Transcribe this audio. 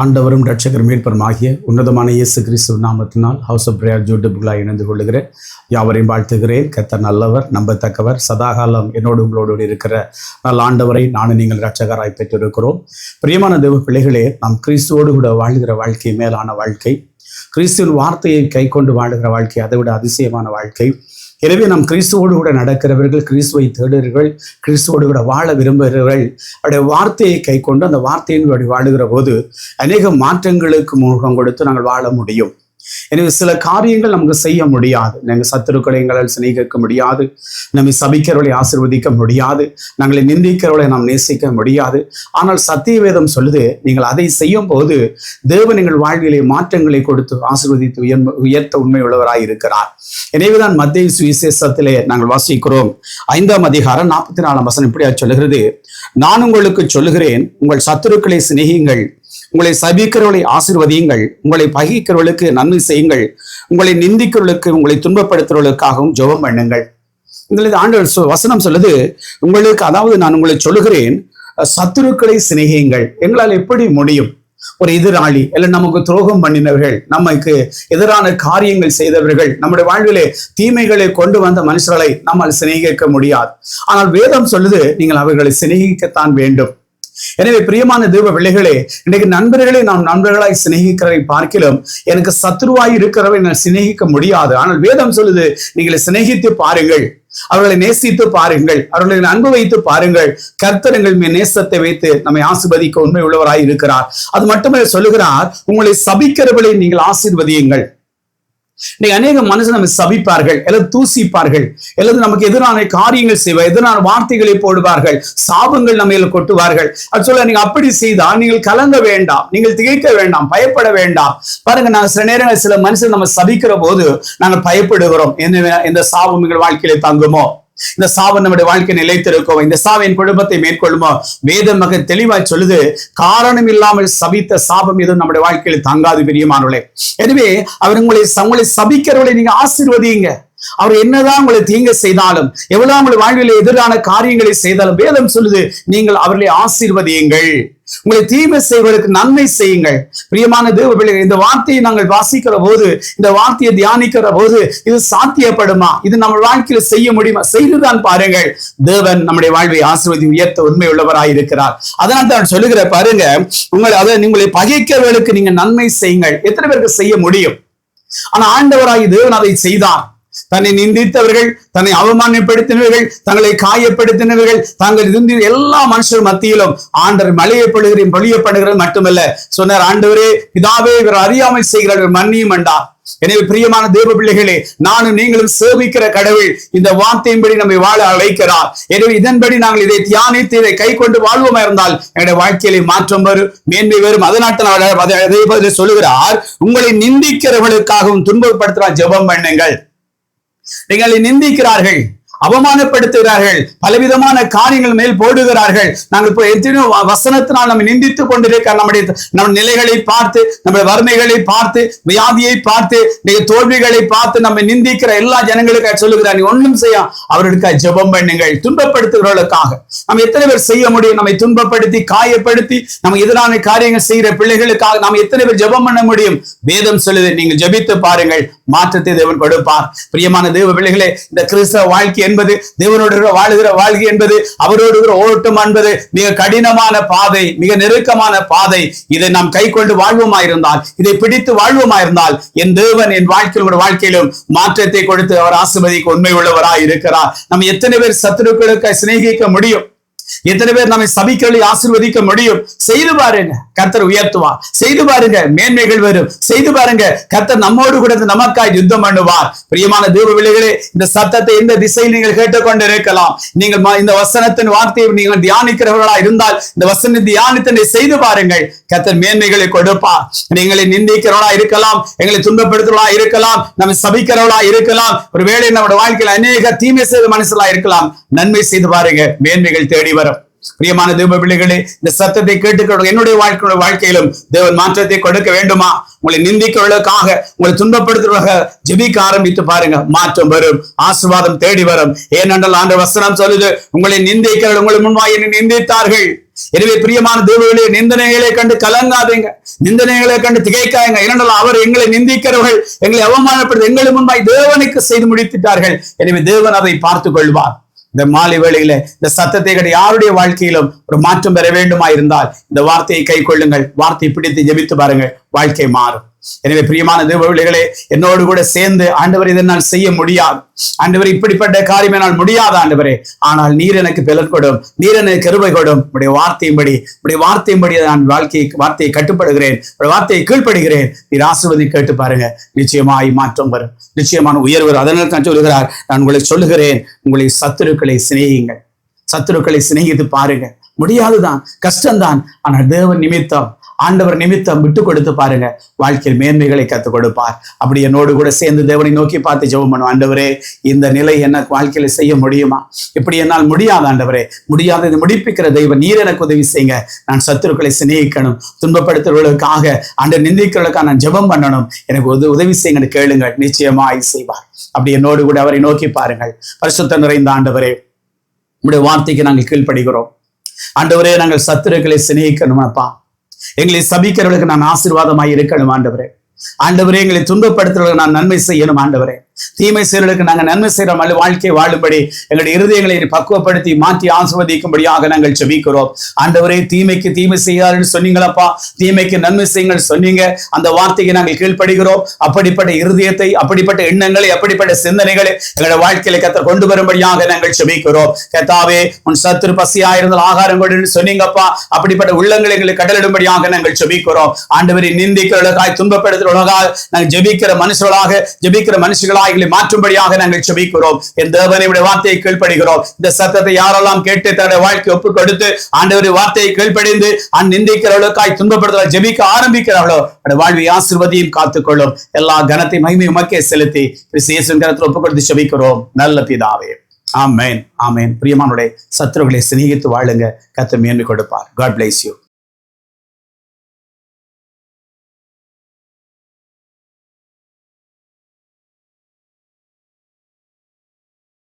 ஆண்டவரும் ரட்சகர் மீட்பரும் ஆகிய உன்னதமான இயேசு கிறிஸ்து நாமத்தினால் ஹவுஸ் ஆஃப் பிரேயர் யூடியூப்களாக இணைந்து கொள்கிறேன் யாவரையும் வாழ்த்துகிறேன். கர்த்தர் நல்லவர் நம்பத்தக்கவர் சதாகாலம் என்னோடு உங்களோடு இருக்கிற நல்ல ஆண்டவரை நானும் நீங்கள் ரட்சகராய் பெற்றிருக்கிறோம். பிரியமான தேவ பிள்ளைகளே நாம் கிறிஸ்துவோடு கூட வாழ்கிற வாழ்க்கை மேலான வாழ்க்கை. கிறிஸ்துவின் வார்த்தையை கை கொண்டு வாழுகிற வாழ்க்கை அதை விட அதிசயமான வாழ்க்கை. எனவே நாம் கிறிஸ்துவோடு கூட நடக்கிறவர்கள் கிறிஸ்துவை தேடுகிறவர்கள் கிறிஸ்துவோடு கூட வாழ விரும்புகிறவர்கள் அவருடைய வார்த்தையை கை கொண்டு அந்த வார்த்தையின் அப்படி வாழுகிற போது அநேக மாற்றங்களுக்கு முகம் கொடுத்து நாங்கள் வாழ முடியும். எனவே சில காரியங்கள் நமக்கு செய்ய முடியாது. நாங்கள் சத்துருக்களை எங்களால் சிநேகிக்க முடியாது. நம்மை சபிக்கிறவளை ஆசிர்வதிக்க முடியாது. நாங்களை நிந்திக்கிறவளை நாம் நேசிக்க முடியாது. ஆனால் சத்தியவேதம் சொல்லுது நீங்கள் அதை செய்யும் போது தேவன் எங்கள் வாழ்விலே மாற்றங்களை கொடுத்து ஆசிர்வதித்து உயர்ந்த உயர்த்த உண்மை உள்ளவராய் இருக்கிறார். எனவேதான் மத்திய சுவிசேஷத்திலே நாங்கள் வாசிக்கிறோம். ஐந்தாம் அதிகாரம் நாற்பத்தி நாலாம் வசனம் இப்படியா சொல்லுகிறது. நான் உங்களுக்கு சொல்லுகிறேன் உங்கள் சத்துருக்களை சிநேகிங்கள் உங்களை சபிக்கிறவர்களை ஆசிர்வதியுங்கள் உங்களை பகிக்கிறவர்களுக்கு நன்மை செய்யுங்கள் உங்களை நிந்திக்கிறவர்களுக்கு உங்களை துன்பப்படுத்துறவர்களுக்காகவும் ஜெபம் பண்ணுங்கள். உங்களுக்கு ஆண்டவர் வசனம் சொல்லுது உங்களுக்கு அதாவது நான் உங்களை சொல்லுகிறேன் சத்துருக்களை சிநேகியுங்கள். எங்களால் எப்படி முடியும்? ஒரு எதிராளி இல்லை நமக்கு துரோகம் பண்ணினவர்கள் நமக்கு எதிரான காரியங்கள் செய்தவர்கள் நம்முடைய வாழ்விலே தீமைகளை கொண்டு வந்த மனுஷர்களை நம்மால் சிநேகிக்க முடியாது. ஆனால் வேதம் சொல்லுது நீங்கள் அவர்களை சிநேகிக்கத்தான் வேண்டும். எனவே பிரியமான தேவ பிள்ளைகளே இன்னைக்கு நண்பர்களை நாம் நண்பர்களாய் சிநேகிக்கிறதை பார்க்கலாம் எனக்கு சத்ருவாய் இருக்கிறவை நான் சிநேகிக்க முடியாது. ஆனால் வேதம் சொல்லுது நீங்கள் சிநேகித்து பாருங்கள். அவர்களை நேசித்து பாருங்கள். அவர்களை அன்பு வைத்து பாருங்கள். கர்த்தரங்கள் மே நேசத்தை வைத்து நம்மை ஆசிர்வதிக்க உண்மை உள்ளவராய் இருக்கிறார். அது மட்டுமே சொல்லுகிறார் உங்களை சபிக்கிறவர்களை நீங்கள் ஆசீர்வதியுங்கள். இன்னைக்கு அநேக மனுஷன் நம்ம சபிப்பார்கள் அல்லது தூசிப்பார்கள் அல்லது நமக்கு எதிரான காரியங்கள் செய்வார் எதிரான வார்த்தைகளை போடுவார்கள் சாபங்கள் நம்ம கொட்டுவார்கள். அது சொல்ல நீங்க அப்படி செய்தால் நீங்கள் கலங்க வேண்டாம் நீங்கள் திகைக்க வேண்டாம் பயப்பட வேண்டாம். பாருங்க நாங்க சில நேரங்கள் சில மனுஷன் நம்ம சபிக்கிற போது நாங்கள் பயப்படுகிறோம். என்ன இந்த சாபம் எங்கள் வாழ்க்கையில தங்குமோ? இந்த சாபம் நம்முடைய வாழ்க்கை நிலைத்திருக்கும். இந்த சாவு என் குடும்பத்தை மேற்கொள்ளுமோ? வேதம் மக தெளிவாய் சொல்லுது காரணம் இல்லாமல் சபித்த சாபம் எதுவும் நம்முடைய வாழ்க்கையில் தங்காது பிரியமானவர்களே. எனவே அவர் உங்களை உங்களை சபிக்கிறவர்களை நீங்க ஆசீர்வதியுங்க. அவர் என்னதான் உங்களை தீங்க செய்தாலும் எவ்வளவு உங்களை வாழ்வில் எதிரான காரியங்களை செய்தாலும் வேதம் சொல்லுது நீங்கள் அவர்களை ஆசீர்வதியுங்கள். உங்களை தீமை செய்வதற்கு நன்மை செய்யுங்கள். பிரியமான தேவ பிள்ளைகள் இந்த வார்த்தையை நாங்கள் வாசிக்கிற போது இந்த வார்த்தையை தியானிக்கிற போது இது சாத்தியப்படுமா? இது நம்ம வாழ்க்கையில செய்ய முடியுமா? செய்துதான் பாருங்கள். தேவன் நம்முடைய வாழ்வை ஆசிர்வதி உயர்த்த உண்மை உள்ளவராய் இருக்கிறார். அதனால் தான் சொல்லுகிற பாருங்க உங்களை அதை உங்களை பகைக்கிறவர்களுக்கு நீங்க நன்மை செய்யுங்கள். எத்தனை பேருக்கு செய்ய முடியும்? ஆனா ஆண்டவராகி தேவன் அதை செய்தார். தன்னை நிந்தித்தவர்கள் தன்னை அவமானப்படுத்தினவர்கள் தங்களை காயப்படுத்தினவர்கள் தாங்கள் இருந்த எல்லா மனுஷர் மத்தியிலும் ஆண்டர் மலையப்படுகிறேன் பொழியப்படுகிறது மட்டுமல்ல. சொன்னார் ஆண்டவரே பிதாவே இவர் அறியாமல் செய்கிறார்கள் மன்னியும் அண்டா. எனவே பிரியமான தேவ பிள்ளைகளே நானும் நீங்களும் சேவிக்கிற கடவுள் இந்த வார்த்தையின்படி நம்மை வாழ அழைக்கிறார். எனவே இதன்படி நாங்கள் இதை தியானித்து இதை கை கொண்டு வாழ்வோமா இருந்தால் எங்களுடைய வாழ்க்கையிலே மாற்றம் வரும் மேன்மை வரும். அதனால அதே போல சொல்லுகிறார் உங்களை நிந்திக்கிறவர்களுக்காகவும் துன்பப்படுத்துகிறார் ஜெபம் பண்ணுங்கள். எங்களை நிந்திக்கிறார்கள் அவமானப்படுத்துகிறார்கள் பலவிதமான காரியங்கள் மேல் போடுகிறார்கள். நாங்கள் இப்போ எத்தனையோ வசனத்தினால் நம்ம நிந்தித்து கொண்டிருக்க நம்முடைய நம் நிலைகளை பார்த்து நம்முடைய வறுமைகளை பார்த்து வியாதியை பார்த்து நீங்க தோல்விகளை பார்த்து நம்ம நிந்திக்கிற எல்லா ஜனங்களுக்கு சொல்லுகிறார் நீ ஒன்றும் செய்ய அவர்களுக்கு ஜெபம் பண்ணுங்கள் துன்பப்படுத்துகிறவர்களுக்காக. நம்ம எத்தனை பேர் செய்ய முடியும்? நம்மை துன்பப்படுத்தி காயப்படுத்தி நம்ம எதிரான காரியங்கள் செய்கிற பிள்ளைகளுக்காக நாம் எத்தனை பேர் ஜெபம் பண்ண முடியும்? வேதம் சொல்லுது நீங்கள் ஜெபித்து பாருங்கள் மாற்றத்தை தேவன் கொடுப்பார். பிரியமான தேவ பிள்ளைகளே இந்த கிறிஸ்தவ வாழ்க்கை என்பது தேவனோடு வாழுகிற வாழ்க்கை என்பது அவரோடு ஓட்டம் என்பது மிக கடினமான பாதை மிக நெருக்கமான பாதை. இதை நாம் கை கொண்டு வாழ்வுமாயிருந்தால் இதை பிடித்து வாழ்வோமா இருந்தால் என் தேவன் என் வாழ்க்கையில் ஒரு வாழ்க்கையிலும் மாற்றத்தை கொடுத்து அவர் ஆசிர்வதிக்கு உண்மை உள்ளவராய் இருக்கிறார் நம்ம எத்தனை பேர் சத்துருக்களுக்கு சிநேகிக்க முடியும்? எத்தனை பேர் நம்மை சபிக்களை ஆசிர்வதிக்க முடியும்? செய்து பாருங்க கர்த்தர் உயர்த்துவார். செய்து பாருங்க மேன்மைகள் வரும். செய்து பாருங்க கர்த்தர் நம்மோடு கூட நமக்காய் யுத்தம் பண்ணுவார். பிரியமான தேவ விலைகளே இந்த சத்தத்தை எந்த திசையில் நீங்கள் கேட்டுக்கொண்டு இருக்கலாம் நீங்கள் இந்த வசனத்தின் வார்த்தையை நீங்கள் தியானிக்கிறவர்களா இருந்தால் இந்த வசன தியானித்தனை செய்து பாருங்கள். கர்த்தர் மேன்மைகளை கொடுப்பார். எங்களை நிந்திக்கிறவளா இருக்கலாம் எங்களை துன்பப்படுத்துறவளா இருக்கலாம் நம்ம சபிக்கிறவளா இருக்கலாம். ஒருவேளை நம்முடைய வாழ்க்கையில் அநேக தீமை செய்த மனுஷலா இருக்கலாம். நன்மை செய்து பாருங்க மேன்மைகள் தேடி வரும் பிரியமான தேவ பிள்ளைகளே இந்த சத்தத்தை கேட்டுக்கிறவங்க என்னுடைய வாழ்க்கையோட வாழ்க்கையிலும் தேவன் மாற்றத்தை கொடுக்க வேண்டுமா? உங்களை நிந்திக்கிறவர்களுக்காக உங்களை துன்பப்படுத்துவதாக ஜெபிக்க ஆரம்பித்து பாருங்க மாற்றம் வரும் ஆசிர்வாதம் தேடி வரும். ஏனென்றால் ஆண்டு வசனம் சொல்லுது உங்களை நிந்திக்கிறவர்கள் உங்களை முன்வாய் என்னை நிந்தித்தார்கள். எனவே பிரியமான தேவர்களே நிந்தனைகளை கண்டு கலங்காதீங்க. நிந்தனைகளை கண்டு திகைக்காங்க ஏனென்றால் அவர் எங்களை நிந்திக்கிறவர்கள் எங்களை அவமானப்படுத்த எங்களை முன்பாய் தேவனுக்கு செய்து முடித்துட்டார்கள். எனவே தேவன் அதை பார்த்துக் கொள்வார். இந்த மாலை வேளையில இந்த சத்தத்தை கடை யாருடைய வாழ்க்கையிலும் ஒரு மாற்றம் பெற வேண்டுமா இருந்தால் இந்த வார்த்தையை கை கொள்ளுங்கள். வார்த்தையை பிடித்து ஜெபித்து பாருங்கள். வாழ்க்கை மாறும். எனவே பிரியமான தேவபிள்ளைகளே என்னோடு கூட சேர்ந்து ஆண்டவர் இதை நான் செய்ய முடியாது. ஆண்டவர் இப்படிப்பட்ட காரியம் என்னால் முடியாது ஆண்டவரே. ஆனால் நீர் எனக்கு பலன் கொடும் நீர் எனக்கு கருவை கொடும். உடைய வார்த்தையின்படி உடைய வார்த்தையின்படி நான் வாழ்க்கையை வார்த்தையை கட்டுப்படுகிறேன். உடைய வார்த்தையை கீழ்ப்படுகிறேன். நீர் ஆசிர்வதி கேட்டு பாருங்க. நிச்சயமாய் மாற்றம் வரும். நிச்சயமான உயர்வு அதனால் தான் சொல்லுகிறார். நான் உங்களை சொல்லுகிறேன். உங்களை சத்துருக்களை சிநேகிங்கள் சத்துருக்களை சிநேகித்து பாருங்க முடியாதுதான் கஷ்டம்தான். ஆனால் தேவன் நிமித்தம் ஆண்டவர் நிமித்தம் விட்டு கொடுத்து பாருங்க. வாழ்க்கையில் மேன்மைகளை கற்றுக் கொடுப்பார். அப்படி என்னோடு கூட சேர்ந்து தேவனை நோக்கி பார்த்து ஜெபம் பண்ணும். ஆண்டவரே இந்த நிலை என்ன வாழ்க்கையில செய்ய முடியுமா? இப்படி என்னால் முடியாது ஆண்டவரே. முடியாததை முடிப்பிக்கிற தெய்வம் நீர் எனக்கு உதவி செய்யுங்க. நான் சத்துருக்களை சிநேகிக்கணும். துன்பப்படுத்துறவர்களுக்காக ஆண்டு நிந்திக்கிறவர்களுக்காக நான் ஜெபம் பண்ணணும். எனக்கு உத உதவி செய்யுங்கன்னு கேளுங்கள். நிச்சயமாய் செய்வார். அப்படி என்னோடு கூட அவரை நோக்கி பாருங்கள். பரிசுத்த நிறைந்த ஆண்டவரே உடைய வார்த்தைக்கு நாங்கள் கீழ்ப்படுகிறோம். ஆண்டவரே நாங்கள் சத்துருக்களை சிநேகிக்கணுமாப்பா. எங்களை சபிக்கிறவர்களுக்கு நான் ஆசீர்வாதமாய் இருக்கணும் ஆண்டவரே. ஆண்டவரே எங்களை துன்பப்படுத்துறவர்களுக்கு நான் நன்மை செய்யணும் ஆண்டவரே. தீமை செயல்களுக்கு நாங்கள் நன்மை செய்கிற மல்லு வாழ்க்கை வாழும்படி எங்களுடைய இருதயங்களை பக்குவப்படுத்தி மாற்றி ஆசிர்வதிக்கும்படியாக நாங்கள் செபிக்கிறோம் ஆண்டவரே தீமைக்கு தீமை செய்யாதுன்னு சொன்னீங்களப்பா. தீமைக்கு நன்மை செய்யுங்கள் சொன்னீங்க. அந்த வார்த்தைக்கு நாங்கள் கீழ்ப்படுகிறோம். அப்படிப்பட்ட இருதயத்தை அப்படிப்பட்ட எண்ணங்களை அப்படிப்பட்ட சிந்தனைகளை எங்களுடைய வாழ்க்கையில கத்த கொண்டு வரும்படியாக நாங்கள் செபிக்கிறோம் கத்தாவே உன் சத்துரு பசியா இருந்தால் ஆகாரம் கொடுன்னு சொன்னீங்கப்பா. அப்படிப்பட்ட உள்ளங்களை எங்களை கடலிடும்படியாக நாங்கள் செபிக்கிறோம் ஆண்டவரை நிந்திக்கிறவர்களுக்காய் துன்பப்படுத்துறவர்களாக நாங்கள் ஜெபிக்கிற மனுஷர்களாக ஜெபிக்கிற மனுஷர்களாக வாய்களை மாற்றும்படியாக நாங்கள் செபிக்கிறோம். என் தேவனுடைய வார்த்தையை கீழ்ப்படுகிறோம். இந்த சத்தத்தை யாரெல்லாம் கேட்டு தன்னுடைய வாழ்க்கை ஒப்பு கொடுத்து ஆண்டவருடைய வார்த்தையை கீழ்ப்படிந்து அந் நிந்திக்கிறவர்களுக்காய் துன்பப்படுத்த ஜெபிக்க ஆரம்பிக்கிறார்களோ அந்த வாழ்வை ஆசிர்வதியும் காத்துக்கொள்ளும். எல்லா கனத்தை மகிமை உமக்கே செலுத்தி கிறிஸ்து கனத்தில் ஒப்பு கொடுத்து செபிக்கிறோம். நல்ல பிதாவே. ஆமேன். ஆமேன். பிரியமானுடைய சத்துருகளை சிநேகித்து வாழுங்க. கத்த மேன்மை கொடுப்பார். God place you